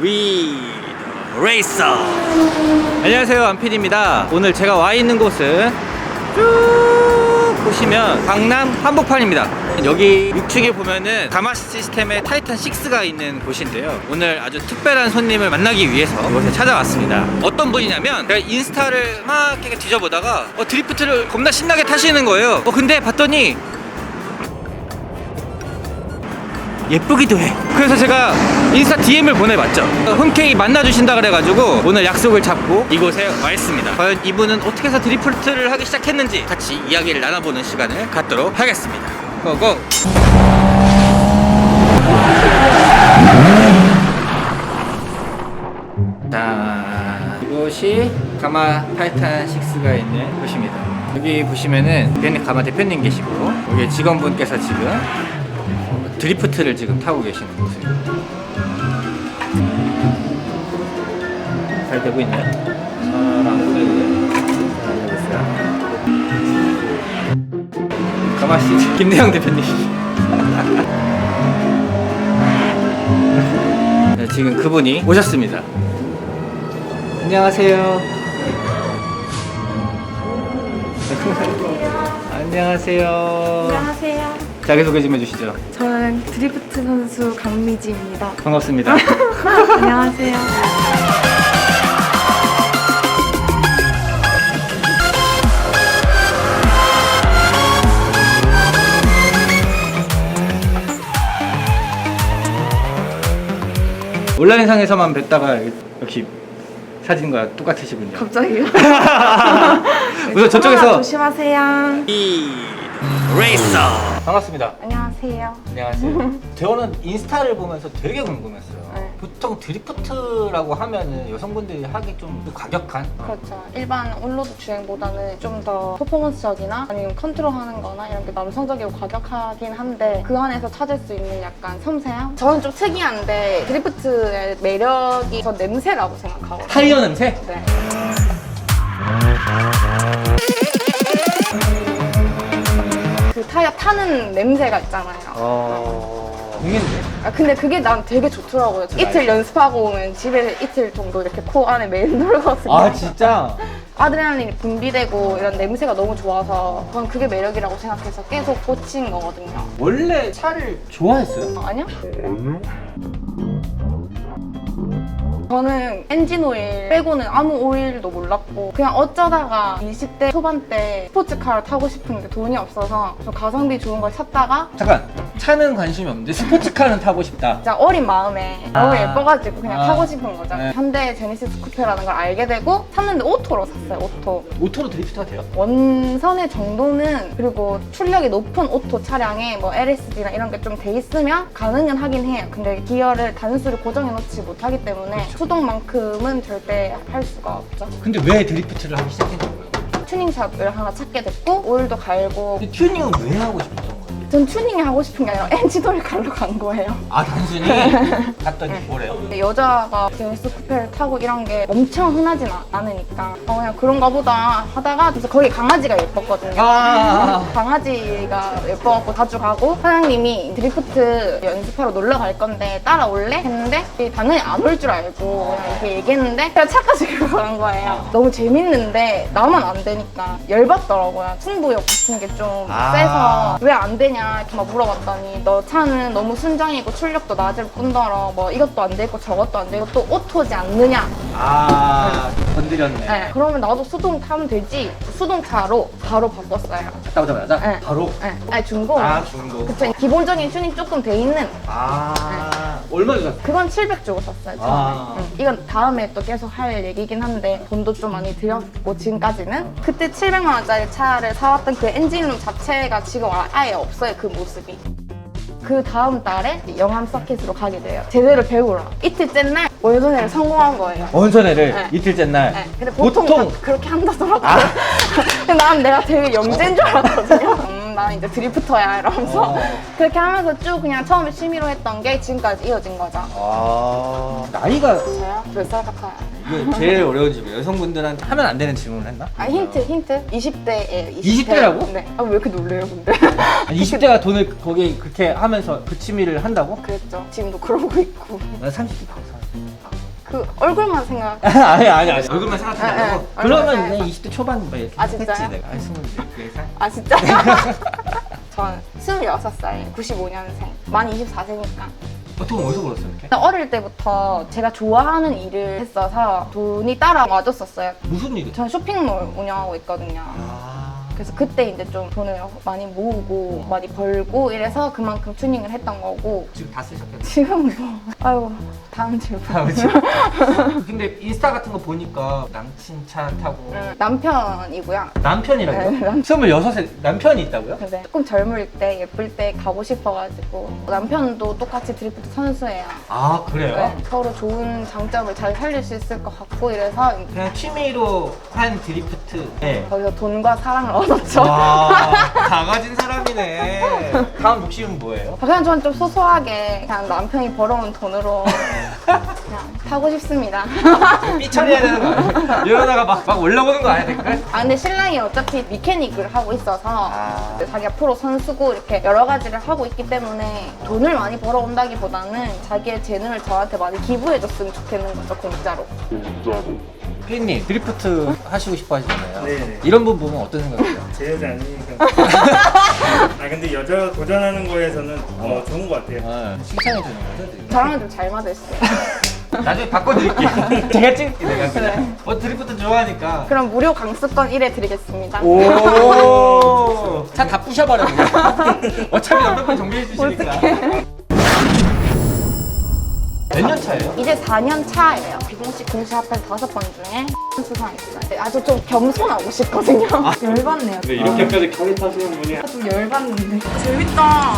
위 레이서. 안녕하세요 안PD입니다. 오늘 제가 와 있는 곳은 쭉 보시면 강남 한복판입니다. 여기 6층에 보면은 가마 시스템의 타이탄 6가 있는 곳인데요. 오늘 아주 특별한 손님을 만나기 위해서 이곳에 찾아왔습니다. 어떤 분이냐면 제가 인스타를 막 이렇게 뒤져보다가 어, 드리프트를 겁나 신나게 타시는 거예요. 어, 근데 봤더니 예쁘기도 해. 그래서 제가 인스타 DM을 보내봤죠. 흔쾌히 만나주신다 그래가지고 오늘 약속을 잡고 이곳에 와 있습니다. 과연 이분은 어떻게 해서 드리프트를 하기 시작했는지 같이 이야기를 나눠보는 시간을 갖도록 하겠습니다. 고고! 자, 이곳이 가마 타이탄 6가 있는 곳입니다. 여기 보시면은 가마 대표님 계시고 여기 직원분께서 지금 어, 드리프트를 지금 타고 계시는 모습입니다. 잘 되고 있나요? 잘안 되고 있어요. 가마씨 김대영 대표님. 네, 지금 그분이 오셨습니다. 안녕하세요. 안녕하세요. 안녕하세요. 자기소개 좀 해주시죠. 저는 드리프트 선수 강미지입니다. 반갑습니다. 안녕하세요. 온라인상에서만 뵀다가 역시 사진과 똑같으시군요. 갑자기요? 우선 저쪽에서 조심하세요. 이 레이서 반갑습니다. 안녕하세요. 안녕하세요. 대원은 인스타를 보면서 되게 궁금했어요. 네. 보통 드리프트라고 하면은 여성분들이 하기 좀 과격한 그렇죠. 일반 온로드 주행보다는 좀 더 퍼포먼스적이나 아니면 컨트롤하는 거나 이런 게 남성적이고 과격하긴 한데 그 안에서 찾을 수 있는 약간 섬세함? 저는 좀 특이한데 드리프트의 매력이 저 냄새라고 생각하거든요. 타이어 냄새? 네. 그 타이어 타는 냄새가 있잖아요. 어... 아 근데 그게 난 되게 좋더라고요. 이틀 연습하고 오면 집에 이틀 정도 이렇게 코 안에 매일 놀거든요. 아 진짜? 아드레날린이 분비되고 이런 냄새가 너무 좋아서 저는 그게 매력이라고 생각해서 계속 꽂힌 거거든요. 원래 차를 좋아했어요? 어, 아니요? 저는 엔진 오일 빼고는 아무 오일도 몰랐고 그냥 어쩌다가 20대 초반 때 스포츠카를 타고 싶은데 돈이 없어서 좀 가성비 좋은 걸 찾다가 잠깐 차는 관심이 없는데 스포츠카는 타고 싶다 진짜 어린 마음에 아. 너무 예뻐가지고 그냥 아. 타고 싶은 거죠. 네. 현대 제니시스 쿠페라는 걸 알게 되고 샀는데 오토로 샀어요. 오토. 오토로 드리프트가 돼요? 원선의 정도는 그리고 출력이 높은 오토 차량에 뭐 LSD나 이런 게 좀 돼 있으면 가능은 하긴 해요. 근데 기어를 단수를 고정해 놓지 못하기 때문에 수동만큼은 절대 할 수가 없죠. 근데 왜 드리프트를 하기 시작했는 거예요? 튜닝샵을 하나 찾게 됐고 오일도 갈고 근데 튜닝은 왜 하고 거예요? 전 튜닝이 하고 싶은 게 아니라 오일 갈러 간 거예요. 아 단순히 갔더니 뭐래요? 근데 여자가 제니스 쿠페를 타고 이런 게 엄청 흔하진 아- 않으니까 어, 그냥 그런가 보다 하다가 그래서 거기 강아지가 예뻤거든요. 아. 강아지가 예뻐갖고 자주 가고 사장님이 드리프트 연습하러 놀러 갈 건데 따라올래? 했는데 당연히 안 올 줄 알고 그냥 이렇게 얘기했는데 그냥 끌고 간 거예요. 너무 재밌는데 나만 안 되니까 열받더라고요. 승부욕 같은 게 좀 아. 세서 왜 안 되냐 이렇게 막 물어봤더니 너 차는 너무 순정이고 출력도 낮을 뿐더러 뭐 이것도 안 되고 저것도 안 되고 또 오토지 않느냐 아 건드렸네. 네, 그러면 나도 수동 타면 되지? 수동차로 바로 바꿨어요. 갔다 오자마자? 네. 바로? 네, 아니 중고. 아 중고. 그쵸. 기본적인 튜닝 조금 돼 있는. 아 얼마 주셨어요? 그건 700 주고 샀어요 처음에. 아. 응. 이건 다음에 또 계속 할 얘기긴 한데 돈도 좀 많이 들였고 지금까지는? 그때 700만 원짜리 차를 사왔던 그 엔진룸 자체가 지금 아- 아예 없어요 그 모습이. 그 다음 달에 영암 서킷으로 가게 돼요. 제대로 배우러. 이틀째 날 원손회를 성공한 거예요 원선회를 네. 이틀째 날 네, 근데 보통, 보통- 다 그렇게 한다더라고요. 아. 근데 난 내가 되게 영재인 줄 알았거든요. 음, 난 이제 드리프터야 이러면서 어. 그렇게 하면서 쭉 그냥 처음에 취미로 했던 게 지금까지 이어진 거죠. 아 나이가 저요? 몇살 같아요? 이게 제일 어려운 질문 여성분들한테 하면 안 되는 질문을 했나? 아 힌트 힌트 20대예요. 20대 라고? 네. 아 왜 이렇게 놀래요 근데? 20대가 돈을 거기 그렇게 하면서 그 취미를 한다고? 그랬죠. 지금도 그러고 있고. 난 30대 박사 그 얼굴만 생각. 아니 아니 아니 얼굴만 네, 말고 네. 그러면 얼굴만 그냥 20대 초반 막 이렇게 아, 진짜요? 했지 내가 아니 스물 네 살. 아 진짜요? 전 26살, 95년생. 만 24세니까. 보통 어디서 벌었어요 이렇게? 어릴 때부터 제가 좋아하는 일을 했어서 돈이 따라와줬었어요. 무슨 일이? 저는 쇼핑몰 운영하고 있거든요. 아 그래서 그때 이제 좀 돈을 많이 모으고 많이 벌고 이래서 그만큼 튜닝을 했던 거고 지금 다 쓰셨겠네. 지금 뭐 아이고 다음 질문 아, 그렇죠. 근데 인스타 같은 거 보니까 남친 차 타고 음, 남편이고요 남편이라고요? 네, 남- 26세 남편이 있다고요? 근데 조금 젊을 때 예쁠 때 가고 싶어가지고 남편도 똑같이 드리프트 선수예요 아 그래요? 네, 서로 좋은 장점을 잘 살릴 수 있을 것 같고 이래서 그냥 취미로 한 드리프트 네. 거기서 돈과 사랑을 얻 었죠 와 강아진 사람이네 다음 욕심은 뭐예요? 그냥 저는 좀 소소하게 그냥 남편이 벌어온 돈으로 그냥 타고 싶습니다 삐 처리해야 되는 거 아니에요? 이러다가 막, 막 올라오는 거 아니야 댓글? 아 근데 신랑이 어차피 미케닉을 하고 있어서 아. 자기가 프로 선수고 이렇게 여러 가지를 하고 있기 때문에 돈을 많이 벌어온다기보다는 자기의 재능을 저한테 많이 기부해줬으면 좋겠는 거죠 공짜로 피디님 드리프트 하시고 싶어 하시잖아요 네네. 이런 분 보면 어떤 생각이세요? 제 여자 아니니까. 아 근데 여자 도전하는 거에서는 어, 좋은 것 같아요. 네. 칭찬해 주는 거죠? 드리프트? 저랑은 좀 잘 맞으시죠 나중에 바꿔드릴게요. 제가 찍을게 내가 그냥 어 드리프트 좋아하니까. 그럼 무료 강습권 1회 드리겠습니다. 오. 차 다 부셔버려 그냥. 어차피 남편분 정비해 주시니까. 몇 년 차예요? 이제 4년 차예요. 비공식 공식 합해서 다섯 번 중에 수상 있어요. 아주 좀 겸손하고 싶거든요. 열받네요. 근데 이렇게까지 카리 타시는 분이 좀 열받는데. 재밌다